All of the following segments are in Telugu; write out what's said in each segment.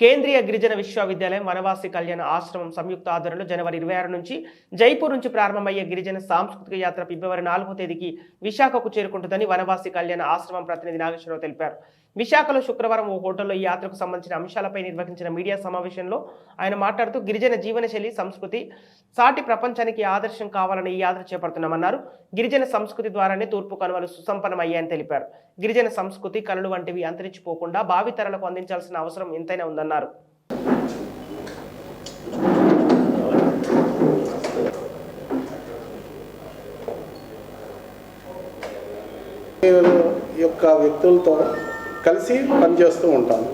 కేంద్రీయ గిరిజన విశ్వవిద్యాలయం వనవాసి కళ్యాణ ఆశ్రమం సంయుక్త ఆధ్వర్యంలో జనవరి ఇరవై ఆరు నుంచి జైపూర్ నుంచి ప్రారంభమయ్యే గిరిజన సాంస్కృతిక యాత్ర ఫిబ్రవరి నాలుగో తేదీకి విశాఖకు చేరుకుంటుందని వనవాసి కళ్యాణ ఆశ్రమం ప్రతినిధి నాగేశ్వరరావు తెలిపారు. విశాఖలో శుక్రవారం ఓ హోటల్లో ఈ యాత్రకు సంబంధించిన అంశాలపై నిర్వహించిన మీడియా సమావేశంలో ఆయన మాట్లాడుతూ గిరిజన జీవనశైలి సంస్కృతి సాటి ప్రపంచానికి ఆదర్శం కావాలని ఈ యాత్ర చేపడుతున్నామన్నారు. గిరిజన సంస్కృతి ద్వారానే తూర్పు కనుమలు సుసంపన్నమయ్యాయని తెలిపారు. గిరిజన సంస్కృతి కళలు వంటివి అంతరించిపోకుండా భావితరాలకు అందించాల్సిన అవసరం ఎంతైనా ఉందన్నారు యొక్క వ్యక్తులతో కలిసి పనిచేస్తూ ఉంటాను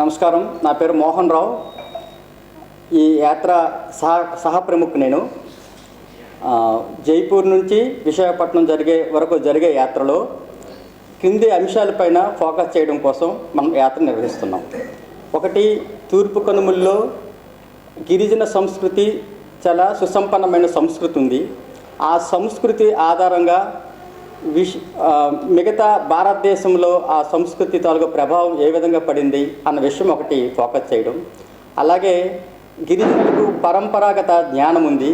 నమస్కారం. నా పేరు మోహన్ రావు. ఈ యాత్ర సహ సహ ప్రముఖ నేను. జైపూర్ నుంచి విశాఖపట్నం జరిగే వరకు జరిగే యాత్రలో క్రింది అంశాలపైన ఫోకస్ చేయడం కోసం మనం యాత్ర నిర్వహిస్తున్నాం. ఒకటి తూర్పు కనుమల్లో గిరిజన సంస్కృతి చాలా సుసంపన్నమైన సంస్కృతి ఉంది. ఆ సంస్కృతి ఆధారంగా విష్ మిగతా భారతదేశంలో ఆ సంస్కృతి తాలూకు ప్రభావం ఏ విధంగా పడింది అన్న విషయం ఒకటి ఫోకస్ చేయడం. అలాగే గిరిజనులకు పరంపరాగత జ్ఞానం ఉంది.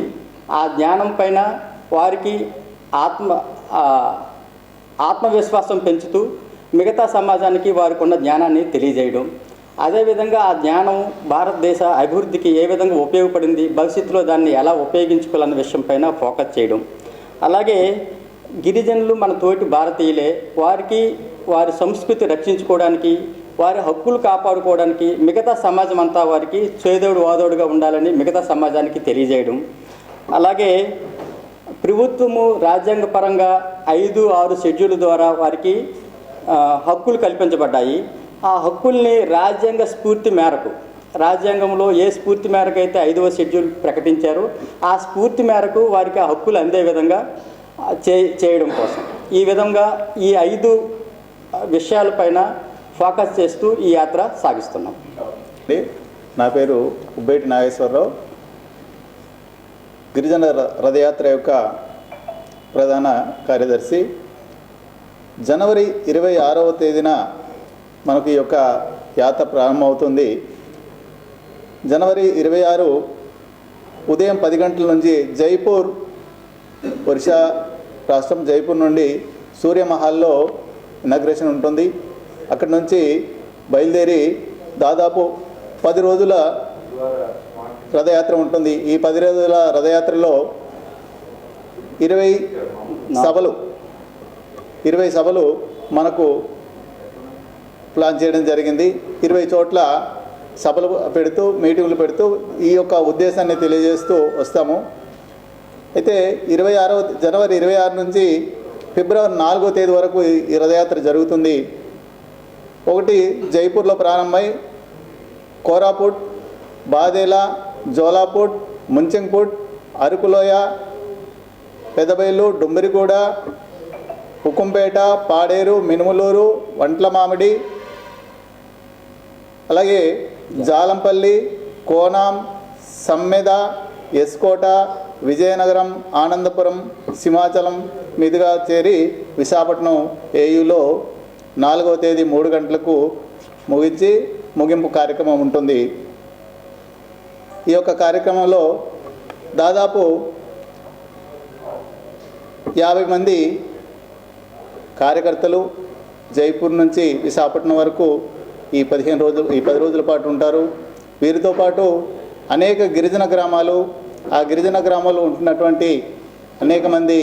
ఆ జ్ఞానం పైన వారికి ఆత్మ ఆత్మవిశ్వాసం పెంచుతూ మిగతా సమాజానికి వారికి ఉన్న జ్ఞానాన్ని తెలియజేయడం. అదేవిధంగా ఆ జ్ఞానం భారతదేశ అభివృద్ధికి ఏ విధంగా ఉపయోగపడింది భవిష్యత్తులో దాన్ని ఎలా ఉపయోగించుకోవాలన్న విషయం పైన ఫోకస్ చేయడం. అలాగే గిరిజనులు మన తోటి భారతీయులే వారికి వారి సంస్కృతి రక్షించుకోవడానికి వారి హక్కులు కాపాడుకోవడానికి మిగతా సమాజం అంతా వారికి చేదోడు వాదోడుగా ఉండాలని మిగతా సమాజానికి తెలియజేయడం. అలాగే ప్రభుత్వము రాజ్యాంగపరంగా ఐదు ఆరు షెడ్యూల్ ద్వారా వారికి హక్కులు కల్పించబడ్డాయి. ఆ హక్కుల్ని రాజ్యాంగ స్ఫూర్తి మేరకు రాజ్యాంగంలో ఏ స్ఫూర్తి మేరకు అయితే ఐదవ షెడ్యూల్ ప్రకటించారో ఆ స్ఫూర్తి మేరకు వారికి ఆ హక్కులు అందే విధంగా చే చేయడం కోసం. ఈ విధంగా ఈ ఐదు విషయాలపైన ఫోకస్ చేస్తూ ఈ యాత్ర సాగిస్తున్నాం. నా పేరు ఉబ్బేటి నాగేశ్వరరావు. గిరిజన ర- రథయాత్ర యొక్క ప్రధాన కార్యదర్శి. జనవరి ఇరవై ఆరవ తేదీన మనకు ఈ యొక్క యాత్ర ప్రారంభమవుతుంది. జనవరి ఇరవై ఆరు ఉదయం పది గంటల నుంచి జైపూర్ ఒరిస్సా రాష్ట్రం జైపూర్ నుండి సూర్యమహల్లో ఇనాగ్రేషన్ ఉంటుంది. అక్కడి నుంచి బయలుదేరి దాదాపు పది రోజుల రథయాత్ర ఉంటుంది. ఈ పది రోజుల రథయాత్రలో ఇరవై సభలు ఇరవై సభలు మనకు ప్లాన్ చేయడం జరిగింది. ఇరవై చోట్ల సభలు పెడుతూ మీటింగులు పెడుతూ ఈ యొక్క ఉద్దేశాన్ని తెలియజేస్తూ వస్తాము. అయితే ఇరవై ఆరో జనవరి ఇరవై ఆరు నుంచి ఫిబ్రవరి నాలుగో తేదీ వరకు ఈ- రథయాత్ర జరుగుతుంది. ఒకటి జైపూర్లో ప్రారంభమై కోరాపుట్ బాదేలా జోలాపూట్ ముంచెంగ్పుట్ అరకులోయ పెదబైలు డుంబరిగూడ ఉకుంపేట పాడేరు మినుములూరు వంట్ల మామిడి అలాగే జాలంపల్లి కోనాం సమ్మెద ఎస్కోట విజయనగరం ఆనందపురం సింహాచలం మీదుగా చేరి విశాఖపట్నం ఏయులో నాలుగవ తేదీ మూడు గంటలకు ముగించి ముగింపు కార్యక్రమం ఉంటుంది. ఈ యొక్క కార్యక్రమంలో దాదాపు యాభై మంది కార్యకర్తలు జైపూర్ నుంచి విశాఖపట్నం వరకు ఈ పదిహేను రోజులు ఈ పది రోజుల పాటు ఉంటారు. వీరితో పాటు అనేక గిరిజన గ్రామాలు ఆ గిరిజన గ్రామాల్లో ఉంటున్నటువంటి అనేక మంది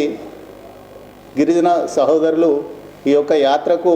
గిరిజన సహోదరులు ఈ యొక్క యాత్రకు